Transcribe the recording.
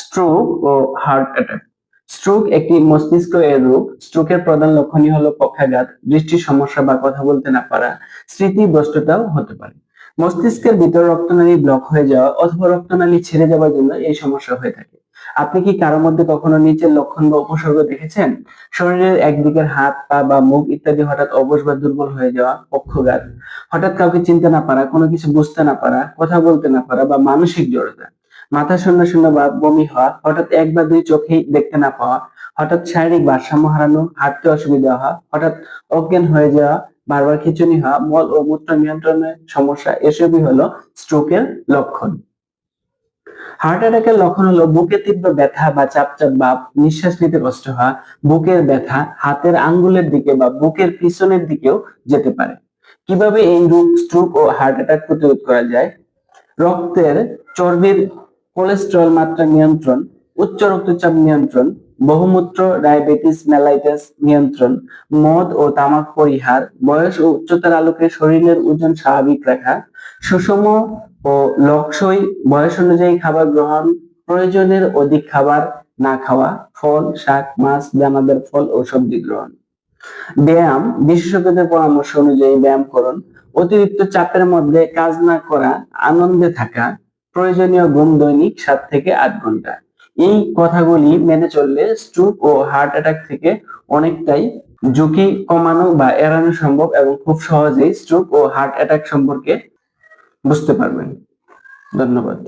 Stroke ও heart attack stroke একটি মস্তিষ্ক এর রোগ স্ট্রোকের প্রধান লক্ষণই হলো পক্ষাঘাত, দৃষ্টির সমস্যা বা কথা বলতে না পারা, স্মৃতিভ্রষ্টতাও হতে পারে। মস্তিষ্কের ভিতর রক্তনালী ব্লক হয়ে যাওয়া অথবা রক্তনালী ছেড়ে যাওয়ার জন্য এই সমস্যা হয়ে থাকে। আপনি কি কারও মধ্যে কখনো নিচের লক্ষণ বা উপসর্গ দেখেছেন? শরীরের একদিকের হাত, পা বা মুখ ইত্যাদি হঠাৎ অবশ বা দুর্বল হয়ে যাওয়া, পক্ষঘাত, হঠাৎ কাউকে চিনতে না পারা, কোনো কিছু বুঝতে না পারা, কথা বলতে না পারা বা মানসিক জড়তা। মাথা শূন্য শূন্য বা বমি হওয়া, হঠাৎ এক বা দুই চোখে দেখতে না পাওয়া, হঠাৎ শারীরিক ভারসাম্য হারানো, হাঁটতে অসুবিধা হওয়া, হঠাৎ অজ্ঞান হয়ে যাওয়া, বারবার খিঁচুনি হওয়া, মল ও মূত্র নিয়ন্ত্রণের সমস্যা, এসবই হলো স্ট্রোকের লক্ষণ। হার্ট অ্যাটাকের লক্ষণ হলো বুকে তীব্র ব্যথা বা চাপচাপ ভাব নিঃশ্বাস নিতে কষ্ট হওয়া, বুকের ব্যথা হাতের আঙ্গুলের দিকে বা বুকের পিছনের দিকেও যেতে পারে। কীভাবে এই রোগ স্ট্রোক ও হার্ট অ্যাটাক প্রতিরোধ করা যায়? রক্তের চর্বির কোলেস্টেরল মাত্রা নিয়ন্ত্রণ, উচ্চ রক্তচাপ নিয়ন্ত্রণ, বহুমূত্র ডায়াবেটিস মেলাইটাস নিয়ন্ত্রণ, মদ ও তামাক পরিহার, বয়স ও উচ্চতার আলোকে শরীরের ওজন স্বাভাবিক রাখা, সুষম ও লক্ষ্যই বয়স অনুযায়ী খাবার গ্রহণ, প্রয়োজনের অধিক খাবার না খাওয়া, ফল, শাক, মাছ দানাদার ফল ও সবজি গ্রহণ। ব্যায়াম, বিশেষজ্ঞদের পরামর্শ অনুযায়ী ব্যায়াম করুন, অতিরিক্ত চাপের মধ্যে কাজ না করা, আনন্দে থাকা প্রয়োজনীয় ঘুম দৈনিক সাত থেকে আট ঘণ্টা। এই কথাগুলি মেনে চললে স্ট্রোক ও হার্ট অ্যাটাক থেকে অনেকটাই ঝুঁকি কমানো বা এড়ানো সম্ভব এবং খুব সহজেই স্ট্রোক ও হার্ট অ্যাটাক সম্পর্কে বুঝতে পারবেন। ধন্যবাদ।